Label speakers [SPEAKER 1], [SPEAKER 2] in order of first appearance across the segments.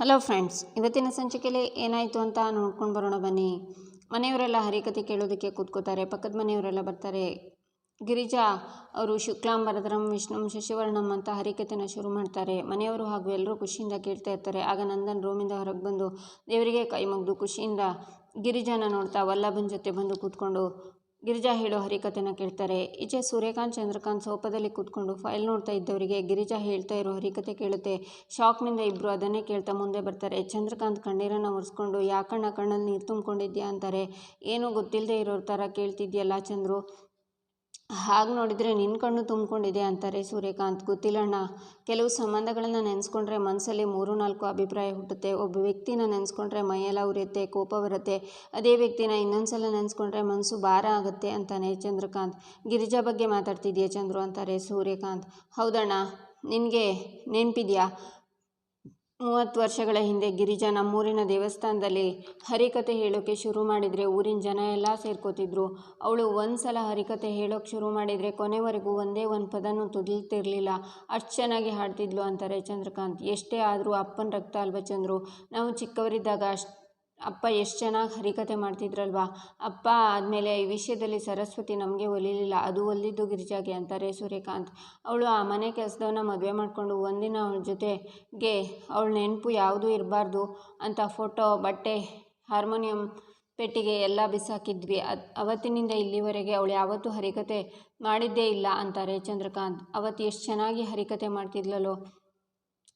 [SPEAKER 1] Hello friends ಇವತ್ತಿನ ಸಂಚಿಕೆಯಲ್ಲಿ ಏನಾಯಿತು ಅಂತ ನೋಡ್ಕೊಂಡು ಬರೋಣ ಬನ್ನಿ. ಮನೆಯವರೆಲ್ಲ ಹರಿಕತೆ ಕೇಳೋದಕ್ಕೆ ಕೂತ್ಕೋತಾರೆ, ಪಕ್ಕದ ಮನೆಯವರೆಲ್ಲ ಬರ್ತಾರೆ. ಗಿರಿಜಾ ಅವರು ಶುಕ್ಲಾಂಬರದ್ರಂ ವಿಷ್ಣುಂ ಶಶಿವರ್ಣಂ ಅಂತ ಹರಿಕತೆನ ಶುರು ಮಾಡ್ತಾರೆ. ಮನೆಯವರು ಹಾಗೂ ಎಲ್ಲರೂ ಖುಷಿಯಿಂದ ಕೇಳ್ತಾ ಇರ್ತಾರೆ. ಆಗ ನಂದನ್ ರೂಮಿಂದ ಹೊರಗೆ ಬಂದು ದೇವರಿಗೆ ಕೈ ಮುಗಿದು ಖುಷಿಯಿಂದ ಗಿರಿಜಾನ ನೋಡ್ತಾ ವಲ್ಲಭನ ಜೊತೆ ಬಂದು ಕೂತ್ಕೊಂಡು ಗಿರಿಜಾ ಹೇಳೋ ಹರಿಕತೆನ ಕೇಳ್ತಾರೆ. ಈಚೆ ಸೂರ್ಯಕಾಂತ್, ಚಂದ್ರಕಾಂತ್ ಸೋಪದಲ್ಲಿ ಕೂತ್ಕೊಂಡು ಫೈಲ್ ನೋಡ್ತಾ ಇದ್ದವರಿಗೆ ಗಿರಿಜಾ ಹೇಳ್ತಾ ಇರೋ ಹರಿಕತೆ ಕೇಳುತ್ತೆ. ಶಾಕ್ನಿಂದ ಇಬ್ಬರು ಅದನ್ನೇ ಕೇಳ್ತಾ ಮುಂದೆ ಬರ್ತಾರೆ. ಚಂದ್ರಕಾಂತ್ ಕಣ್ಣೀರನ್ನು ಒರೆಸ್ಕೊಂಡು ಯಾಕಣ್ಣ ಕಣ್ಣಲ್ಲಿ ನೀರು ತುಂಬಿಕೊಂಡಿದ್ಯಾ? ಅಂತಾರೆ. ಏನೂ ಗೊತ್ತಿಲ್ಲದೆ ಇರೋರ ಥರ ಕೇಳ್ತಿದ್ಯಲ್ಲ ಚಂದ್ರು. ಹಾಗೆ ನೋಡಿದರೆ ನಿನ್ನ ಕಣ್ಣು ತುಂಬಿಕೊಂಡಿದೆ ಅಂತಾರೆ ಸೂರ್ಯಕಾಂತ್. ಗೊತ್ತಿಲ್ಲಣ್ಣ ಕೆಲವು ಸಂಬಂಧಗಳನ್ನ ನೆನೆಸ್ಕೊಂಡ್ರೆ ಮನಸ್ಸಲ್ಲಿ ಮೂರು ನಾಲ್ಕು ಅಭಿಪ್ರಾಯ ಹುಟ್ಟುತ್ತೆ. ಒಬ್ಬ ವ್ಯಕ್ತಿನ ನೆನೆಸ್ಕೊಂಡ್ರೆ ಮೈಯೆಲ್ಲ ಉರಿಯುತ್ತೆ, ಕೋಪ ಬರುತ್ತೆ. ಅದೇ ವ್ಯಕ್ತಿನ ಇನ್ನೊಂದ್ಸಲ ನೆನೆಸ್ಕೊಂಡ್ರೆ ಮನಸ್ಸು ಭಾರ ಆಗುತ್ತೆ ಅಂತಾನೆ ಚಂದ್ರಕಾಂತ್. ಗಿರಿಜಾ ಬಗ್ಗೆ ಮಾತಾಡ್ತಿದ್ಯಾ ಚಂದ್ರು? ಅಂತಾರೆ ಸೂರ್ಯಕಾಂತ್. ಹೌದಣ್ಣ. ನಿನಗೆ ನೆನಪಿದ್ಯಾ? ಮೂವತ್ತು ವರ್ಷಗಳ ಹಿಂದೆ ಗಿರಿಜಾ ನಮ್ಮೂರಿನ ದೇವಸ್ಥಾನದಲ್ಲಿ ಹರಿಕತೆ ಹೇಳೋಕ್ಕೆ ಶುರು ಮಾಡಿದರೆ ಊರಿನ ಜನ ಎಲ್ಲ ಸೇರ್ಕೋತಿದ್ರು. ಅವಳು ಒಂದು ಸಲ ಹರಿಕತೆ ಹೇಳೋಕ್ಕೆ ಶುರು ಮಾಡಿದರೆ ಕೊನೆವರೆಗೂ ಒಂದೇ ಒಂದು ಪದನೂ ತುದಿಲ್ತಿರಲಿಲ್ಲ. ಅಷ್ಟು ಚೆನ್ನಾಗಿ ಹಾಡ್ತಿದ್ಲು ಅಂತಾರೆ ಚಂದ್ರಕಾಂತ್ ಎಷ್ಟೇ ಆದರೂ ಅಪ್ಪನ ರಕ್ತ ಅಲ್ವ ಚಂದ್ರು ನಾವು ಚಿಕ್ಕವರಿದ್ದಾಗ ಅಷ್ಟು ಅಪ್ಪ ಎಷ್ಟು ಚೆನ್ನಾಗಿ ಹರಿಕತೆ ಮಾಡ್ತಿದ್ರಲ್ವಾ? ಅಪ್ಪ ಆದಮೇಲೆ ಈ ವಿಷಯದಲ್ಲಿ ಸರಸ್ವತಿ ನಮಗೆ ಒಲಿಲಿಲ್ಲ. ಅದು ಒಲಿದ್ದು ಗಿರಿಜಾಗೆ ಅಂತಾರೆ ಸೂರ್ಯಕಾಂತ್. ಅವಳು ಆ ಮನೆ ಕೆಲಸದವನ್ನ ಮದುವೆ ಮಾಡಿಕೊಂಡು ಒಂದಿನ ಅವಳ ಜೊತೆಗೆ ಅವಳ ನೆನಪು ಯಾವುದೂ ಇರಬಾರ್ದು ಅಂತ ಫೋಟೋ, ಬಟ್ಟೆ, ಹಾರ್ಮೋನಿಯಂ ಪೆಟ್ಟಿಗೆ ಎಲ್ಲ ಬಿಸಾಕಿದ್ವಿ. ಅದು ಅವತ್ತಿನಿಂದ ಇಲ್ಲಿವರೆಗೆ ಅವಳು ಯಾವತ್ತೂ ಹರಿಕತೆ ಮಾಡಿದ್ದೇ ಇಲ್ಲ ಅಂತಾರೆ ಚಂದ್ರಕಾಂತ್. ಅವತ್ತು ಎಷ್ಟು ಚೆನ್ನಾಗಿ ಹರಿಕತೆ ಮಾಡ್ತಿದ್ಲಲ್ಲೋ.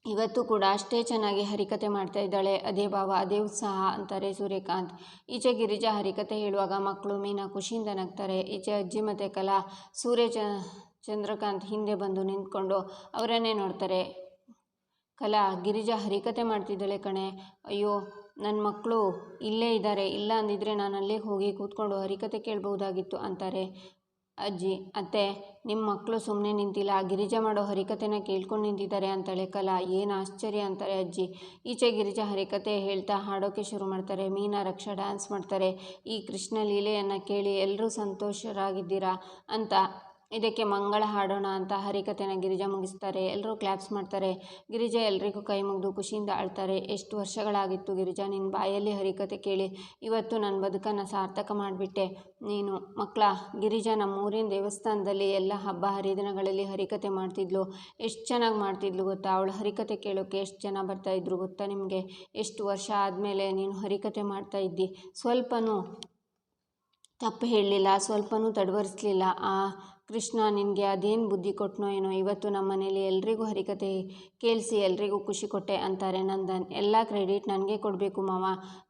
[SPEAKER 1] ಇವತ್ತು ಕೂಡ ಅಷ್ಟೇ ಚೆನ್ನಾಗಿ ಹರಿಕತೆ ಮಾಡ್ತಾ ಇದ್ದಾಳೆ. ಅದೇ ಭಾವ, ಅದೇ ಉತ್ಸಾಹ ಅಂತಾರೆ ಸೂರ್ಯಕಾಂತ್. ಈಚೆ ಗಿರಿಜಾ ಹರಿಕತೆ ಹೇಳುವಾಗ ಮಕ್ಕಳು ಮೀನಾ ಖುಷಿಯಿಂದ ನಗ್ತಾರೆ. ಈಚೆ ಅಜ್ಜಿ ಮತ್ತು ಕಲಾ ಸೂರ್ಯ ಚ, ಚಂದ್ರಕಾಂತ್ ಹಿಂದೆ ಬಂದು ನಿಂತ್ಕೊಂಡು ಅವರನ್ನೇ ನೋಡ್ತಾರೆ. ಕಲಾ, ಗಿರಿಜಾ ಹರಿಕತೆ ಮಾಡ್ತಿದ್ದಾಳೆ ಕಣೆ. ಅಯ್ಯೋ ನನ್ನ ಮಕ್ಕಳು ಇಲ್ಲೇ ಇದ್ದಾರೆ. ಇಲ್ಲ ಅಂದಿದ್ರೆ ನಾನು ಅಲ್ಲೇ ಹೋಗಿ ಕೂತ್ಕೊಂಡು ಹರಿಕತೆ ಕೇಳ್ಬೋದಾಗಿತ್ತು ಅಂತಾರೆ. ಅಜ್ಜಿ, ಅತ್ತೆ ನಿಮ್ಮ ಮಕ್ಕಳು ಸುಮ್ಮನೆ ನಿಂತಿಲ್ಲ, ಗಿರಿಜಾ ಮಾಡೋ ಹರಿಕತೆನ ಕೇಳ್ಕೊಂಡು ನಿಂತಿದ್ದಾರೆ ಅಂತಾಳೆ ಕಲಾ. ಏನು ಆಶ್ಚರ್ಯ ಅಂತಾರೆ ಅಜ್ಜಿ. ಈಚೆ ಗಿರಿಜಾ ಹರಿಕತೆ ಹೇಳ್ತಾ ಹಾಡೋಕೆ ಶುರು ಮಾಡ್ತಾರೆ. ಮೀನಾ ರಕ್ಷಾ ಡ್ಯಾನ್ಸ್ ಮಾಡ್ತಾರೆ. ಈ ಕೃಷ್ಣ ಲೀಲೆಯನ್ನು ಕೇಳಿ ಎಲ್ಲರೂ ಸಂತೋಷರಾಗಿದ್ದೀರಾ ಅಂತ ಇದಕ್ಕೆ ಮಂಗಳ ಹಾಡೋಣ ಅಂತ ಹರಿಕತೆನ ಗಿರಿಜಾ ಮುಗಿಸ್ತಾರೆ. ಎಲ್ಲರೂ ಕ್ಲ್ಯಾಪ್ಸ್ ಮಾಡ್ತಾರೆ. ಗಿರಿಜಾ ಎಲ್ರಿಗೂ ಕೈ ಮುಗಿದು ಖುಷಿಯಿಂದ ಆಳ್ತಾರೆ. ಎಷ್ಟು ವರ್ಷಗಳಾಗಿತ್ತು ಗಿರಿಜಾ ನಿನ್ನ ಬಾಯಲ್ಲಿ ಹರಿಕತೆ ಕೇಳಿ. ಇವತ್ತು ನನ್ನ ಬದುಕನ್ನು ಸಾರ್ಥಕ ಮಾಡಿಬಿಟ್ಟೆ. ನೀನು ಮಕ್ಕಳ ಗಿರಿಜಾ ನಮ್ಮ ಊರಿನ ದೇವಸ್ಥಾನದಲ್ಲಿ ಎಲ್ಲ ಹಬ್ಬ ಹರಿದಿನಗಳಲ್ಲಿ ಹರಿಕತೆ ಮಾಡ್ತಿದ್ಲು. ಎಷ್ಟು ಚೆನ್ನಾಗಿ ಮಾಡ್ತಿದ್ಲು ಗೊತ್ತಾ? ಅವಳು ಹರಿಕತೆ ಕೇಳೋಕ್ಕೆ ಎಷ್ಟು ಜನ ಬರ್ತಾಯಿದ್ರು ಗೊತ್ತಾ ನಿಮಗೆ? ಎಷ್ಟು ವರ್ಷ ಆದಮೇಲೆ ನೀನು ಹರಿಕತೆ ಮಾಡ್ತಾ ಇದ್ದಿ? ಸ್ವಲ್ಪನೂ ತಪ್ಪು ಹೇಳಲಿಲ್ಲ, ಸ್ವಲ್ಪನೂ ತಡವರಿಸ್ಲಿಲ್ಲ. ಆ ಕೃಷ್ಣ, ನಿನಗೆ ಅದೇನು ಬುದ್ಧಿ ಕೊಟ್ಟನೋ ಏನೋ, ಇವತ್ತು ನಮ್ಮ ಮನೇಲಿ ಎಲ್ರಿಗೂ ಹರಿಕತೆ ಕೇಳಿಸಿ, ಎಲ್ರಿಗೂ ಖುಷಿ ಕೊಟ್ಟೆ ಅಂತಾರೆ ನಂದನ್. ಎಲ್ಲ ಕ್ರೆಡಿಟ್ ನನಗೆ ಕೊಡಬೇಕು ಮಾವ.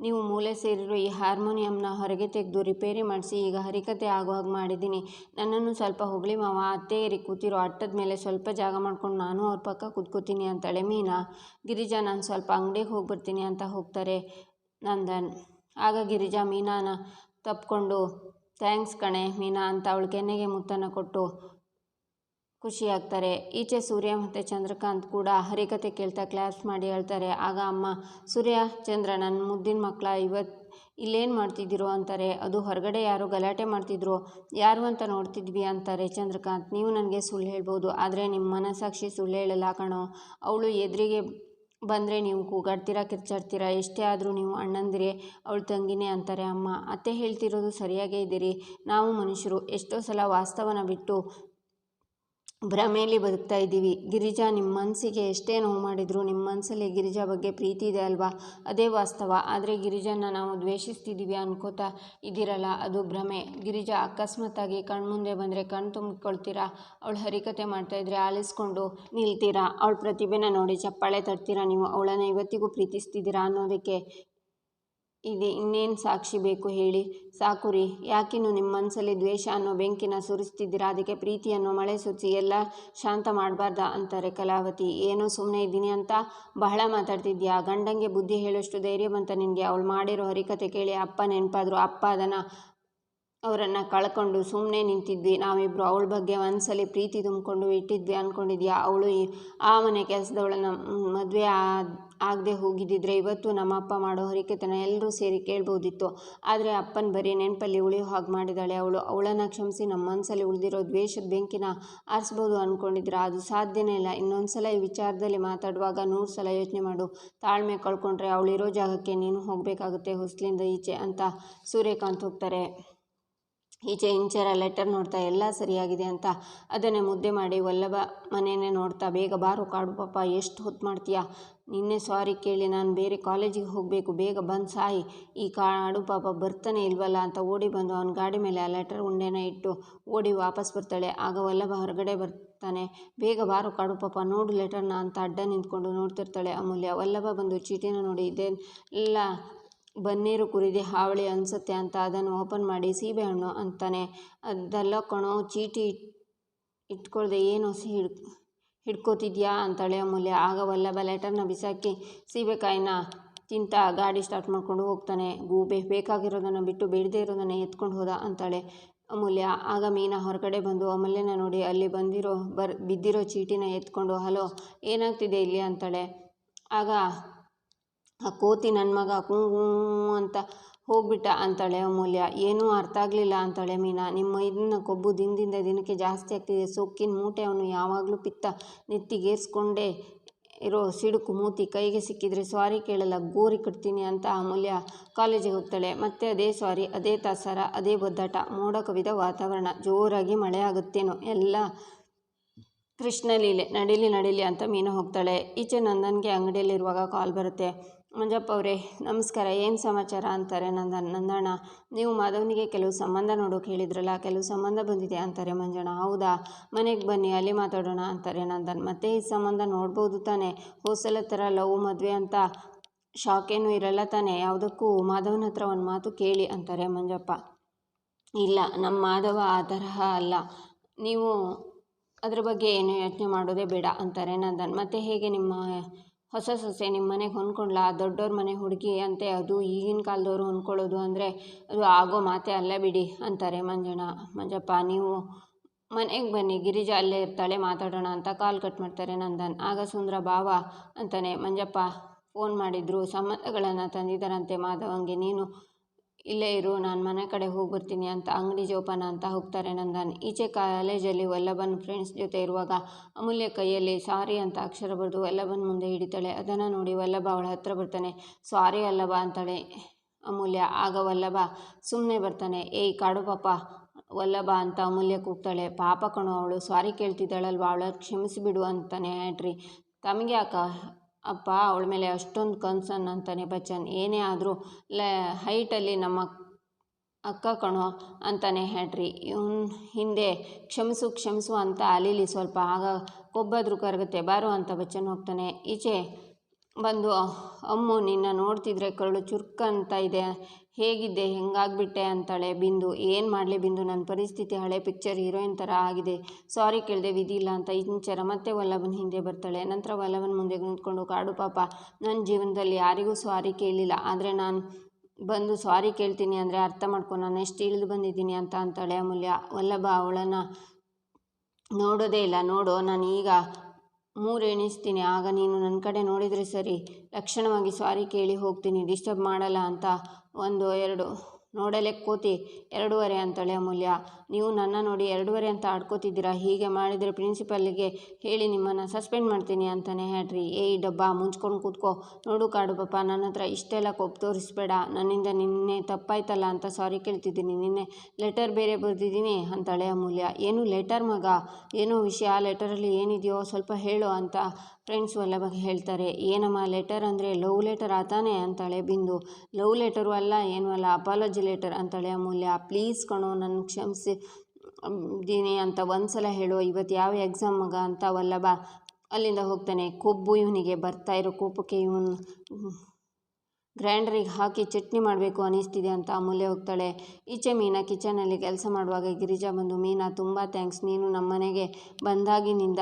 [SPEAKER 1] ನೀವು ಮೂಲೆ ಸೇರಿರೋ ಈ ಹಾರ್ಮೋನಿಯಂನ ಹೊರಗೆ ತೆಗೆದು ರಿಪೇರಿ ಮಾಡಿಸಿ, ಈಗ ಹರಿಕತೆ ಆಗೋ ಹಾಗೆ ಮಾಡಿದ್ದೀನಿ. ನನ್ನನ್ನು ಸ್ವಲ್ಪ ಹೊಗಳಿ ಮಾವ. ಅತ್ತೆ ಏರಿ ಕೂತಿರೋ ಅಟ್ಟದ ಮೇಲೆ ಸ್ವಲ್ಪ ಜಾಗ ಮಾಡ್ಕೊಂಡು ನಾನು ಅವ್ರ ಪಕ್ಕ ಕೂತ್ಕೋತೀನಿ ಅಂತಾಳೆ ಮೀನಾ. ಗಿರಿಜಾ, ನಾನು ಸ್ವಲ್ಪ ಅಂಗಡಿಗೆ ಹೋಗಿ ಬರ್ತೀನಿ ಅಂತ ಹೋಗ್ತಾರೆ ನಂದನ್. ಆಗ ಗಿರಿಜಾ, ಮೀನಾನ ತಪ್ಕೊಂಡು ಥ್ಯಾಂಕ್ಸ್ ಕಣೆ, ಮೀನಾ ಅಂತ ಅವಳು ಕೆನ್ನೆಗೆ ಮುತ್ತನ್ನು ಕೊಟ್ಟು ಖುಷಿಯಾಗ್ತಾರೆ. ಈಚೆ ಸೂರ್ಯ ಮತ್ತು ಚಂದ್ರಕಾಂತ್ ಕೂಡ ಹರಿಕತೆ ಕೇಳ್ತಾ ಕ್ಲಾಸ್ ಮಾಡಿ ಹೇಳ್ತಾರೆ. ಆಗ ಅಮ್ಮ, ಸೂರ್ಯ, ಚಂದ್ರ ನನ್ನ ಮುದ್ದಿನ ಮಕ್ಕಳ ಇವತ್ತು ಇಲ್ಲೇನು ಮಾಡ್ತಿದ್ದೀರೋ? ಅಂತಾರೆ. ಅದು ಹೊರಗಡೆ ಯಾರು ಗಲಾಟೆ ಮಾಡ್ತಿದ್ರು. ಯಾರು ಅಂತ ನೋಡ್ತಿದ್ವಿ? ಅಂತಾರೆ ಚಂದ್ರಕಾಂತ್. ನೀವು ನನಗೆ ಸುಳ್ಳು ಹೇಳ್ಬೋದು, ಆದರೆ ನಿಮ್ಮ ಮನಸ್ಸಾಕ್ಷಿ ಸುಳ್ಳು ಹೇಳಲ್ಲ ಕಣೋ. ಅವಳು ಎದುರಿಗೆ ಬಂದರೆ ನೀವು ಕೂಗಾಡ್ತೀರಾ, ಕಿರ್ಚಾಡ್ತೀರಾ, ಎಷ್ಟೇ ಆದರೂ ನೀವು ಅಣ್ಣಂದಿರೇ, ಅವಳ ತಂಗಿನೇ ಅಂತಾರೆ, ಅಮ್ಮ. ಅತ್ತೆ ಹೇಳ್ತಿರೋದು ಸರಿಯಾಗೇ ಇದ್ದೀರಿ. ನಾವು ಮನುಷ್ಯರು ಎಷ್ಟೋ ಸಲ ವಾಸ್ತವನ ಬಿಟ್ಟು ಭ್ರಮೆಯಲ್ಲಿ ಬದುಕ್ತಾ ಇದ್ದೀವಿ. ಗಿರಿಜಾ ನಿಮ್ಮ ಮನಸ್ಸಿಗೆ ಎಷ್ಟೇ ನೋವು ಮಾಡಿದ್ರು ನಿಮ್ಮ ಮನಸ್ಸಲ್ಲಿ ಗಿರಿಜಾ ಬಗ್ಗೆ ಪ್ರೀತಿ ಇದೆ ಅಲ್ವಾ? ಅದೇ ವಾಸ್ತವ. ಆದರೆ ಗಿರಿಜಾನ ನಾವು ದ್ವೇಷಿಸ್ತಿದ್ದೀವಿ ಅನ್ಕೋತಾ ಇದ್ದೀರಲ್ಲ, ಅದು ಭ್ರಮೆ. ಗಿರಿಜಾ, ಅಕಸ್ಮಾತ್ತಾಗಿ ಕಣ್ಮುಂದೆ ಬಂದರೆ ಕಣ್ ತುಂಬಿಕೊಳ್ತೀರಾ? ಅವಳು ಹರಿಕತೆ ಮಾಡ್ತಾಯಿದ್ರೆ ಆಲಿಸ್ಕೊಂಡು ನಿಲ್ತೀರಾ? ಅವಳ ಪ್ರತಿಭೆನ ನೋಡಿ ಚಪ್ಪಾಳೆ ತಡ್ತೀರಾ ನೀವು? ಅವಳನ್ನು ಇವತ್ತಿಗೂ ಪ್ರೀತಿಸ್ತಿದ್ದೀರಾ ಅನ್ನೋದಕ್ಕೆ ಇದೆ, ಇನ್ನೇನು ಸಾಕ್ಷಿ ಬೇಕು ಹೇಳಿ? ಸಾಕು ರೀ, ಯಾಕಿನ್ನು ನಿಮ್ಮ ಮನಸ್ಸಲ್ಲಿ ದ್ವೇಷ ಅನ್ನೋ ಬೆಂಕಿನ ಸುರಿಸ್ತಿದ್ದೀರಾ? ಅದಕ್ಕೆ ಪ್ರೀತಿಯನ್ನು ಮಳೆ ಸುಚಿ ಎಲ್ಲ ಶಾಂತ ಮಾಡಬಾರ್ದ ಅಂತಾರೆ ಕಲಾವತಿ. ಏನೋ ಸುಮ್ಮನೆ ಇದ್ದೀನಿ ಅಂತ ಬಹಳ ಮಾತಾಡ್ತಿದ್ಯಾ? ಗಂಡಂಗೆ ಬುದ್ಧಿ ಹೇಳೋಷ್ಟು ಧೈರ್ಯ ಬಂತ ನಿನಗೆ ಅವಳು ಮಾಡಿರೋ ಹರಿಕತೆ ಕೇಳಿ ಅಪ್ಪ ನೆನಪಾದ್ರು, ಅಪ್ಪ ಅದನ್ನು ಅವರನ್ನು ಕಳ್ಕೊಂಡು ಸುಮ್ಮನೆ ನಿಂತಿದ್ವಿ. ನಾವಿಬ್ಬರು ಅವಳ ಬಗ್ಗೆ ಒಂದ್ಸಲಿ ಪ್ರೀತಿ ತುಂಬಿಕೊಂಡು ಇಟ್ಟಿದ್ವಿ ಅಂದ್ಕೊಂಡಿದ್ಯಾ ಅವಳು ಆ ಮನೆ ಕೆಲಸದವಳನ್ನು ಮದುವೆ ಆಗದೆ ಹೋಗಿದ್ದಿದ್ರೆ ಇವತ್ತು ನಮ್ಮ ಅಪ್ಪ ಮಾಡೋ ಹರಿಕೆತನ ಎಲ್ಲರೂ ಸೇರಿ ಕೇಳ್ಬೋದಿತ್ತು. ಆದರೆ ಅಪ್ಪನ ಬರೀ ನೆನಪಲ್ಲಿ ಉಳಿಯೋ ಹಾಗೆ ಮಾಡಿದಾಳೆ ಅವಳು. ಅವಳನ್ನು ಕ್ಷಮಿಸಿ ನಮ್ಮ ಮನಸ್ಸಲ್ಲಿ ಉಳಿದಿರೋ ದ್ವೇಷದ ಬೆಂಕಿನ ಆರಿಸ್ಬೋದು ಅಂದ್ಕೊಂಡಿದ್ರೆ ಅದು ಸಾಧ್ಯನೇ ಇಲ್ಲ. ಇನ್ನೊಂದು ಸಲ ಈ ವಿಚಾರದಲ್ಲಿ ಮಾತಾಡುವಾಗ ನೂರು ಸಲ ಯೋಚನೆ ಮಾಡು. ತಾಳ್ಮೆ ಕಳ್ಕೊಂಡ್ರೆ ಅವಳಿರೋ ಜಾಗಕ್ಕೆ ನೀನು ಹೋಗಬೇಕಾಗುತ್ತೆ, ಹೊಸ್ಲಿಂದ ಈಚೆ ಅಂತ ಸೂರ್ಯಕಾಂತ್ ಹೋಗ್ತಾರೆ. ಈಚೆ ಇಂಚರ ಲೆಟರ್ ನೋಡ್ತಾ ಎಲ್ಲ ಸರಿಯಾಗಿದೆ ಅಂತ ಅದನ್ನೇ ಮುದ್ದೆ ಮಾಡಿ ವಲ್ಲಭ ಮನೆಯೇ ನೋಡ್ತಾ, ಬೇಗ ಬಾರು ಕಾಡು ಪಾಪ, ಎಷ್ಟು ಹೊತ್ತು ಮಾಡ್ತೀಯಾ? ನಿನ್ನೆ ಸಾರಿ ಕೇಳಿ, ನಾನು ಬೇರೆ ಕಾಲೇಜಿಗೆ ಹೋಗಬೇಕು, ಬೇಗ ಬಂದು ಸಾಯಿ. ಈ ಕಾಡು ಪಾಪ ಬರ್ತಾನೆ ಇಲ್ವಲ್ಲ? ಅಂತ ಓಡಿ ಬಂದು ಅವನ ಗಾಡಿ ಮೇಲೆ ಆ ಲೆಟರ್ ಉಂಡೆನ ಇಟ್ಟು ಓಡಿ ವಾಪಸ್ ಬರ್ತಾಳೆ. ಆಗ ವಲ್ಲಭ ಹೊರಗಡೆ ಬರ್ತಾನೆ. ಬೇಗ ಬಾರು ಕಾಡು ಪಾಪ, ನೋಡು ಲೆಟರ್ನ ಅಂತ ಅಡ್ಡ ನಿಂತ್ಕೊಂಡು ನೋಡ್ತಿರ್ತಾಳೆ ಅಮೂಲ್ಯ. ವಲ್ಲಭ ಬಂದು ಚೀಟಿನ ನೋಡಿ ಇದೆಲ್ಲ ಬನ್ನೀರು ಕುರಿದೆ ಹಾವಳಿ ಅನಿಸುತ್ತೆ ಅಂತ ಅದನ್ನು ಓಪನ್ ಮಾಡಿ ಸೀಬೆಹಣ್ಣು ಅಂತಾನೆ. ಅದೆಲ್ಲ ಕಣೋ, ಚೀಟಿ ಇಟ್ಕೊಳ್ದೆ ಏನು ಹಿಡ್, ಹಿಡ್ಕೋತಿದ್ಯಾ ಅಂತಾಳೆ ಅಮೂಲ್ಯ ಆಗ ವಲ್ಲಭ ಲೆಟರ್ನ ಬಿಸಾಕಿ ಸೀಬೆಕಾಯಿನ ತಿಂತ ಗಾಡಿ ಸ್ಟಾರ್ಟ್ ಮಾಡ್ಕೊಂಡು ಹೋಗ್ತಾನೆ. ಗೂಬೆ ಬೇಕಾಗಿರೋದನ್ನು ಬಿಟ್ಟು ಬೇಡದೇ ಇರೋದನ್ನು ಎತ್ಕೊಂಡು ಹೋದ ಅಂತಾಳೆ ಅಮೂಲ್ಯ ಆಗ ಮೀನಾ ಹೊರಗಡೆ ಬಂದು ಅಮೂಲ್ಯನ ನೋಡಿ ಅಲ್ಲಿ ಬಂದಿರೋ, ಬರ್, ಬಿದ್ದಿರೋ ಚೀಟಿನ ಎತ್ಕೊಂಡು, ಹಲೋ, ಏನಾಗ್ತಿದೆ ಇಲ್ಲಿ? ಅಂತಾಳೆ ಆಗ ಆ ಕೋತಿ ನನ್ನ ಮಗ ಕೂ ಅಂತ ಹೋಗ್ಬಿಟ್ಟ ಅಂತಾಳೆ ಅಮೂಲ್ಯ. ಏನೂ ಅರ್ಥ ಆಗಲಿಲ್ಲ ಅಂತಾಳೆ ಮೀನಾ. ನಿಮ್ಮ ಇದನ್ನ ಕೊಬ್ಬು ದಿನದಿಂದ ದಿನಕ್ಕೆ ಜಾಸ್ತಿ ಆಗ್ತಿದೆ. ಸೊಕ್ಕಿನ ಮೂಟೆ ಅವನು ಯಾವಾಗಲೂ ಪಿತ್ತ. ನೆತ್ತಿಗೇರಿಸ್ಕೊಂಡೇ ಇರೋ ಸಿಡುಕು ಮೂತಿ ಕೈಗೆ ಸಿಕ್ಕಿದ್ರೆ ಸ್ವಾರಿ ಕೇಳಲ್ಲ, ಗೋರಿ ಕಟ್ತೀನಿ ಅಂತ ಅಮೂಲ್ಯ ಕಾಲೇಜಿಗೆ ಹೋಗ್ತಾಳೆ. ಮತ್ತೆ ಅದೇ ಸ್ವಾರಿ, ಅದೇ ತಾಸಾರ ಅದೇ ಬದ್ದಾಟ ಮೋಡ ಕವಿದ ವಾತಾವರಣ, ಜೋರಾಗಿ ಮಳೆ ಆಗುತ್ತೇನೋ, ಎಲ್ಲ ಕೃಷ್ಣಲೀಲೆ, ನಡೀಲಿ ನಡೀಲಿ ಅಂತ ಮೀನು ಹೋಗ್ತಾಳೆ. ಈಚೆ ನಂದನ್ಗೆ ಅಂಗಡಿಯಲ್ಲಿರುವಾಗ ಕಾಲ್ ಬರುತ್ತೆ. ಮಂಜಪ್ಪ ಅವರೇ, ನಮಸ್ಕಾರ. ಏನು ಸಮಾಚಾರ ಅಂತಾರೆ ನಂದ, ನಂದಣ್ಣ? ನೀವು ಮಾಧವನಿಗೆ ಕೆಲವು ಸಂಬಂಧ ನೋಡೋಕೆ ಹೇಳಿದ್ರಲ್ಲ, ಕೆಲವು ಸಂಬಂಧ ಬಂದಿದೆ ಅಂತಾರೆ ಮಂಜಣ್ಣ. ಹೌದಾ? ಮನೆಗೆ ಬನ್ನಿ, ಅಲ್ಲಿ ಮಾತಾಡೋಣ ಅಂತಾರೆ ನಂದನ್. ಮತ್ತೆ ಈ ಸಂಬಂಧ ನೋಡ್ಬೋದು ತಾನೆ. ಹೋಸಲ ಥರ ಲವ್, ಮದುವೆ ಅಂತ ಶಾಕೇನು ಇರಲ್ಲ ತಾನೆ. ಯಾವುದಕ್ಕೂ ಮಾಧವನ ಹತ್ರ ಒಂದು ಮಾತು ಕೇಳಿ ಅಂತಾರೆ ಮಂಜಪ್ಪ. ಇಲ್ಲ ನಮ್ಮ ಮಾಧವ ಆ ತರಹ ಅಲ್ಲ. ನೀವು ಅದ್ರ ಬಗ್ಗೆ ಏನು ಯೋಚನೆ ಮಾಡೋದೇ ಬೇಡ ಅಂತಾರೆ ನಂದನ್. ಮತ್ತೆ ಹೇಗೆ ನಿಮ್ಮ ಹೊಸ ಸೊಸೆ ನಿಮ್ಮ ಮನೆಗೆ ಹೊಂದ್ಕೊಂಡ್ಲ? ದೊಡ್ಡವ್ರ ಮನೆ ಹುಡುಗಿ ಅಂತೆ ಅದು ಈಗಿನ ಕಾಲದವ್ರು ಹೊಂದ್ಕೊಳ್ಳೋದು ಅಂದರೆ ಅದು ಆಗೋ ಮಾತೇ ಅಲ್ಲೇ ಬಿಡಿ ಅಂತಾರೆ ಮಂಜಣ್ಣ ಮಂಜಪ್ಪ, ನೀವು ಮನೆಗೆ ಬನ್ನಿ, ಗಿರಿಜಾ ಅಲ್ಲೇ ಇರ್ತಾಳೆ, ಮಾತಾಡೋಣ ಅಂತ ಕಾಲ್ ಕಟ್ ಮಾಡ್ತಾರೆ ನಂದನ್. ಆಗ ಸುಂದ್ರ, ಭಾವ ಅಂತಾನೆ, ಮಂಜಪ್ಪ, ಫೋನ್ ಮಾಡಿದ್ರು, ಸಂಬಂಧಗಳನ್ನು ತಂದಿದ್ದಾರಂತೆ ಮಾಧವಂಗೆ ನೀನು ಇಲ್ಲೇ ಇರು, ನಾನು ಮನೆ ಕಡೆ ಹೋಗಿ ಬರ್ತೀನಿ ಅಂತ ಅಂಗಡಿ ಜೋಪಾನ ಅಂತ ಹೋಗ್ತಾರೆ ನಂದನ್. ಈಚೆ ಕಾಲೇಜಲ್ಲಿ ವಲ್ಲಭನ್ ಫ್ರೆಂಡ್ಸ್ ಜೊತೆ ಇರುವಾಗ ಅಮೂಲ್ಯ ಕೈಯಲ್ಲಿ ಸಾರಿ ಅಂತ ಅಕ್ಷರ ಬರೆದು ವಲ್ಲಭನ್ ಮುಂದೆ ಹಿಡಿತಾಳೆ. ಅದನ್ನು ನೋಡಿ ವಲ್ಲಭ ಅವಳ ಹತ್ರ ಬರ್ತಾನೆ. ಸಾರಿ ಅಲ್ಲಬಾ ಅಂತಾಳೆ ಅಮೂಲ್ಯ. ಆಗ ವಲ್ಲಭ ಸುಮ್ಮನೆ ಬರ್ತಾನೆ. ಏಯ್, ಕಾಡು ಪಾಪ, ವಲ್ಲಭ ಅಂತ ಅಮೂಲ್ಯ ಕೂಗ್ತಾಳೆ. ಪಾಪ ಕಣೋ, ಅವಳು ಸಾರಿ ಕೇಳ್ತಿದ್ದಾಳಲ್ವ? ಅವಳ ಕ್ಷಮಿಸಿಬಿಡು ಅಂತಾನೆ ಹೇಳ್ರಿ ತಮಗೆ ಅಕ್ಕ ಅಪ್ಪ ಅವಳ ಮೇಲೆ ಅಷ್ಟೊಂದು ಕನ್ಸನ್ ಅಂತಾನೆ ಬಚ್ಚನ್. ಏನೇ ಆದರೂ, ಲ, ಹೈಟಲ್ಲಿ ನಮ್ಮ ಅಕ್ಕ ಕಣೋ ಅಂತಾನೆ ಹ್ಯಾಟ್ರಿ ಇವನ್ ಹಿಂದೆ ಕ್ಷಮಿಸು ಕ್ಷಮಿಸು ಅಂತ ಅಲೀಲಿ ಸ್ವಲ್ಪ ಆಗ ಕೊಬ್ಬಾದ್ರೂ ಕರಗುತ್ತೆ. ಬಾರು ಅಂತ ಬಚ್ಚನ್ ಹೋಗ್ತಾನೆ. ಈಚೆ ಬಂದು ಅಮ್ಮು ನಿನ್ನ ನೋಡ್ತಿದ್ರೆ ಕರಳು ಚುರ್ಕಂತ ಇದೆ. ಹೇಗಿದ್ದೆ ಹೆಂಗಾಗ್ಬಿಟ್ಟೆ ಅಂತಾಳೆ ಬಿಂದು. ಏನು ಮಾಡಲಿ ಬಿಂದು ನನ್ನ ಪರಿಸ್ಥಿತಿ ಹಳೆ ಪಿಕ್ಚರ್ ಹೀರೋಯಿನ್ ಥರ ಆಗಿದೆ. ಸಾರಿ ಕೇಳಿದೆ, ವಿಧಿ ಇಲ್ಲ ಅಂತ. ಇಂಚರ ಮತ್ತೆ ವಲ್ಲಭನ ಹಿಂದೆ ಬರ್ತಾಳೆ. ನಂತರ ವಲ್ಲಭನ ಮುಂದೆ ನಿಂತ್ಕೊಂಡು, ಕಾಡು ಪಾಪ ನನ್ನ ಜೀವನದಲ್ಲಿ ಯಾರಿಗೂ ಸಾರಿ ಕೇಳಿಲ್ಲ. ಆದರೆ ನಾನು ಬಂದು ಸಾರಿ ಕೇಳ್ತೀನಿ ಅಂದರೆ ಅರ್ಥ ಮಾಡ್ಕೊ, ನಾನು ಎಷ್ಟು ಇಳಿದು ಬಂದಿದ್ದೀನಿ ಅಂತ ಅಂತಾಳೆ ಅಮೂಲ್ಯ. ವಲ್ಲಭ ಅವಳನ್ನು ನೋಡೋದೇ ಇಲ್ಲ. ನೋಡು, ನಾನು ಈಗ ಮೂರು ಎಣಿಸ್ತೀನಿ. ಆಗ ನೀನು ನನ್ನ ಕಡೆ ನೋಡಿದರೆ ಸರಿ. ಲಕ್ಷಣವಾಗಿ ಸಾರಿ ಕೇಳಿ ಹೋಗ್ತೀನಿ. ಡಿಸ್ಟರ್ಬ್ ಮಾಡಲ್ಲ ಅಂತ. ಒಂದು, ಎರಡು. ನೋಡಲೆ ಕೋತಿ. ಎರಡೂವರೆ ಅಂತಾಳೆ ಅಮೂಲ್ಯ. ನೀವು ನನ್ನ ನೋಡಿ ಎರಡೂವರೆ ಅಂತ ಆಡ್ಕೋತಿದ್ದೀರಾ? ಹೀಗೆ ಮಾಡಿದರೆ ಪ್ರಿನ್ಸಿಪಲ್ಗೆ ಹೇಳಿ ನಿಮ್ಮನ್ನು ಸಸ್ಪೆಂಡ್ ಮಾಡ್ತೀನಿ ಅಂತಾನೆ ಹೇಳ್ರಿ. ಏಯ್ ಡಬ್ಬ, ಮುಂಚ್ಕೊಂಡು ಕೂತ್ಕೋ. ನೋಡು ಕಾಡು ಪಾಪ, ನನ್ನ ಹತ್ರ ಇಷ್ಟೆಲ್ಲ ಕೊಪ್ಪು ತೋರಿಸ್ಬೇಡ. ನನ್ನಿಂದ ನಿನ್ನೆ ತಪ್ಪಾಯ್ತಲ್ಲ ಅಂತ ಸಾರಿ ಕೇಳ್ತಿದ್ದೀನಿ. ನಿನ್ನೆ ಲೆಟರ್ ಬೇರೆ ಬರೆದಿದ್ದೀನಿ ಅಂತಾಳೆ ಅಮೂಲ್ಯ. ಏನು ಲೆಟರ್ ಮಗ? ಏನೋ ವಿಷಯ? ಆ ಲೆಟರಲ್ಲಿ ಏನಿದೆಯೋ ಸ್ವಲ್ಪ ಹೇಳು ಅಂತ ಫ್ರೆಂಡ್ಸ್ ಬಗ್ಗೆ ಹೇಳ್ತಾರೆ. ಏನಮ್ಮ, ಲೆಟರ್ ಅಂದರೆ ಲವ್ ಲೆಟರ್ ಆತಾನೆ ಅಂತಾಳೆ ಬಿಂದು. ಲವ್ ಲೆಟರು ಅಲ್ಲ, ಏನೂ ಅಲ್ಲ, ಅಪಾಲಜಿ ಲೆಟರ್ ಅಂತಾಳೆ ಅಮೂಲ್ಯ. ಪ್ಲೀಸ್ ಕಣೋ ನನ್ನ ಕ್ಷಮಿಸಿ. ದೀನಿ ಅಂತ ಒಂದು ಸಲ ಹೇಳು ಇವತ್ತು ಯಾವ ಎಕ್ಸಾಮ್ ಮಗ ಅಂತ ವಲ್ಲಭ ಅಲ್ಲಿಂದ ಹೋಗ್ತಾನೆ. ಕೊಬ್ಬು ಇವನಿಗೆ ಬರ್ತಾ ಇರೋ ಕೋಪಕ್ಕೆ ಇವನು ಗ್ರೈಂಡರಿಗೆ ಹಾಕಿ ಚಟ್ನಿ ಮಾಡಬೇಕು ಅನ್ನಿಸ್ತಿದೆ ಅಂತ ಅಮೂಲ್ಯ ಹೋಗ್ತಾಳೆ. ಈಚೆ ಮೀನಾ ಕಿಚನಲ್ಲಿ ಕೆಲಸ ಮಾಡುವಾಗ ಗಿರಿಜಾ ಬಂದು, ಮೀನಾ, ತುಂಬ ಥ್ಯಾಂಕ್ಸ್ ನೀನು ನಮ್ಮನೆಗೆ ಬಂದಾಗಿನಿಂದ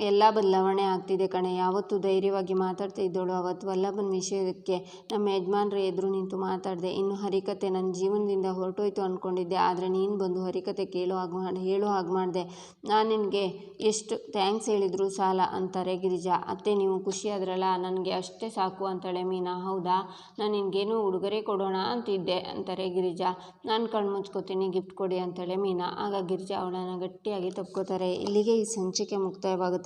[SPEAKER 1] ಎಲ್ಲ ಬದಲಾವಣೆ ಆಗ್ತಿದೆ ಕಣೆ. ಯಾವತ್ತು ಧೈರ್ಯವಾಗಿ ಮಾತಾಡ್ತಾ ಇದ್ದೋಳು, ಅವತ್ತು ವಲ್ಲಭನ ವಿಷಯಕ್ಕೆ ನಮ್ಮ ಯಜಮಾನ್ರ ಎದುರು ನಿಂತು ಮಾತಾಡಿದೆ. ಇನ್ನು ಹರಿಕತೆ ನನ್ನ ಜೀವನದಿಂದ ಹೊರಟೋಯ್ತು ಅಂದ್ಕೊಂಡಿದ್ದೆ ಆದರೆ ನೀನು ಬಂದು ಹರಿಕತೆ ಕೇಳೋ ಹಾಗೆ ಮಾಡಿ ಹೇಳೋ ಹಾಗೆ ಮಾಡಿದೆ. ನಾನು ನಿನಗೆ ಎಷ್ಟು ಥ್ಯಾಂಕ್ಸ್ ಹೇಳಿದ್ರು ಸಾಲ ಅಂತಾರೆ ಗಿರಿಜಾ. ಅತ್ತೆ, ನೀವು ಖುಷಿಯಾದ್ರಲ್ಲ ನನಗೆ ಅಷ್ಟೇ ಸಾಕು ಅಂತಾಳೆ ಮೀನಾ. ಹೌದಾ? ನಾನು ನಿನಗೇನು ಉಡುಗೊರೆ ಕೊಡೋಣ ಅಂತಿದ್ದೆ ಅಂತಾರೆ ಗಿರಿಜಾ. ನಾನು ಕಣ್ಣು ಮುಚ್ಕೋತೀನಿ, ಗಿಫ್ಟ್ ಕೊಡಿ ಅಂತಾಳೆ ಮೀನಾ. ಆಗ ಗಿರಿಜಾ ಅವಳನ್ನು ಗಟ್ಟಿಯಾಗಿ ತಪ್ಕೋತಾರೆ. ಇಲ್ಲಿಗೆ ಈ ಸಂಚಿಕೆ ಮುಕ್ತಾಯವಾಗುತ್ತೆ.